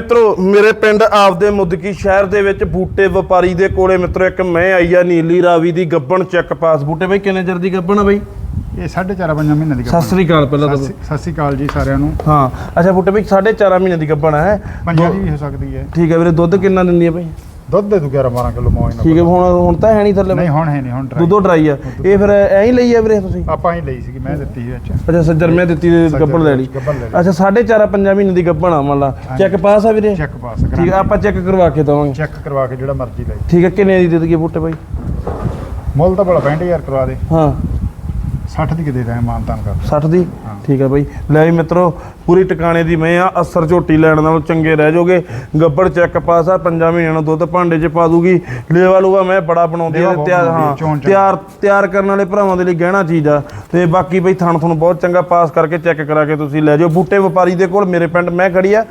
ਮਿੱਤਰੋ ਮੇਰੇ ਪਿੰਡ ਆਪਦੇ ਮੁਦਕੀ ਸ਼ਹਿਰ ਦੇ ਵਿੱਚ ਬੂਟੇ ਵਪਾਰੀ ਦੇ ਕੋਲੇ ਮਿੱਤਰੋ ਇੱਕ ਮੈਂ ਆਈ ਆ ਨੀਲੀ ਰਾਵੀ ਦੀ ਗੱਬਣ ਚੈੱਕ ਪਾਸ। ਬੂਟੇ ਬਈ ਕਿੰਨੇ ਚਿਰ ਦੀ ਗੱਬਣ ਆ ਬਈ? ਇਹ 4.5 ਪੰਜਾਂ ਮਹੀਨੇ ਦੀ ਸਤਿ ਸ੍ਰੀ ਅਕਾਲ ਪਹਿਲਾਂ ਤਾਂ ਸਤਿ ਸ੍ਰੀ- ਅਕਾਲ ਜੀ ਸਾਰਿਆਂ ਨੂੰ। ਹਾਂ ਅੱਛਾ ਬੂਟੇ ਬਈ 4.5 ਮਹੀਨੇ ਦੀ ਗੱਬਣ ਹੈ? ਪੰਜਾਂ ਦੀ ਵੀ ਹੋ ਸਕਦੀ ਹੈ। ਠੀਕ ਹੈ ਵੀਰੇ ਦੁੱਧ ਕਿੰਨਾ ਦਿੰਦੀ ਹੈ ਬਈ? ਦੁੱਧ ਦੇ ਦੂ 11 12 ਕਿਲੋ ਮੌਜ ਨਾਲ ਠੀਕ ਹੈ ਹੁਣ ਹੁਣ ਤਾਂ ਹੈ ਨਹੀਂ ਥੱਲੇ ਨਹੀਂ ਹੁਣ ਹੈ ਨਹੀਂ ਹੁਣ ਦੁੱਧੋ ਡਰਾਈ ਆ। ਇਹ ਫਿਰ ਐਂ ਹੀ ਲਈ ਆ ਵੀਰੇ ਤੁਸੀਂ? ਆਪਾਂ ਹੀ ਲਈ ਸੀਗੀ ਮੈਂ ਦਿੱਤੀ ਸੀ ਅੱਛਾ ਸੱਜਰ ਮੈਂ ਦਿੱਤੀ ਤੇ ਗੱਬਣ ਲੈ ਲਈ। ਗੱਭਣ ਲੈ ਲਈ। ਅੱਛਾ 4.5 5 ਮਹੀਨੇ ਦੀ ਗੱਬਣ ਆ ਮੰਨ ਲਾ। ਚੈੱਕ ਪਾਸ ਆ ਵੀਰੇ? ਚੈੱਕ ਪਾਸ ਠੀਕ ਹੈ ਆਪਾਂ ਚੈੱਕ ਕਰਵਾ ਕੇ ਦਵਾਂਗੇ। ਚੈੱਕ ਕਰਵਾ ਕੇ ਜਿਹੜਾ ਮਰਜ਼ੀ ਲੈ। ਠੀਕ ਹੈ ਕਿੰਨੇ ਦੀ ਦੇ ਦਈਏ ਬੂਟੇ ਬਾਈ? ਮੁੱਲ ਤਾਂ ਬੜਾ 65000 ਕਰਵਾ ਦੇ। ਹਾਂ। 60 ਦੀ ਕਿਤੇ ਰਹਿ ਮਾਨਤਾਨ ਕਰ 60 ਦੀ। ਠੀਕ ਹੈ ਬਾਈ। ਲੈ ਵੀ ਮਿੱਤਰੋ ਪੂਰੀ ਟਿਕਾਣੇ ਦੀ ਮੈਂ ਆ ਅਸਰ ਝੋਟੀ ਲੈਣ ਨਾਲੋਂ ਚੰਗੇ ਰਹਿ ਜਾਓਗੇ। ਗੱਬੜ ਚੈੱਕ ਪਾਸ ਆ ਪੰਜਾਂ ਮਹੀਨਿਆਂ ਨੂੰ ਦੁੱਧ ਭਾਂਡੇ 'ਚ ਪਾ ਦੂਗੀ। ਲੇਵਾ ਲੂਗਾ ਮੈਂ ਬੜਾ ਬਣਾਉਂਦੀ ਲੇਵਾ ਆ ਤਿਆਰ ਹਾਂ। ਤਿਆਰ ਤਿਆਰ ਕਰਨ ਵਾਲੇ ਭਰਾਵਾਂ ਦੇ ਲਈ ਗਹਿਣਾ ਚੀਜ਼ ਆ। ਤੇ ਬਾਕੀ ਬਈ ਥਣ ਤੁਹਾਨੂੰ ਬਹੁਤ ਚੰਗਾ ਪਾਸ ਕਰਕੇ ਚੈੱਕ ਕਰਾ ਕੇ ਤੁਸੀਂ ਲੈ ਜਾਓ। ਬੂਟੇ ਵਪਾਰੀ ਦੇ ਕੋਲ ਮੇਰੇ ਪਿੰਡ ਮੈਂ ਖੜੀ ਆ।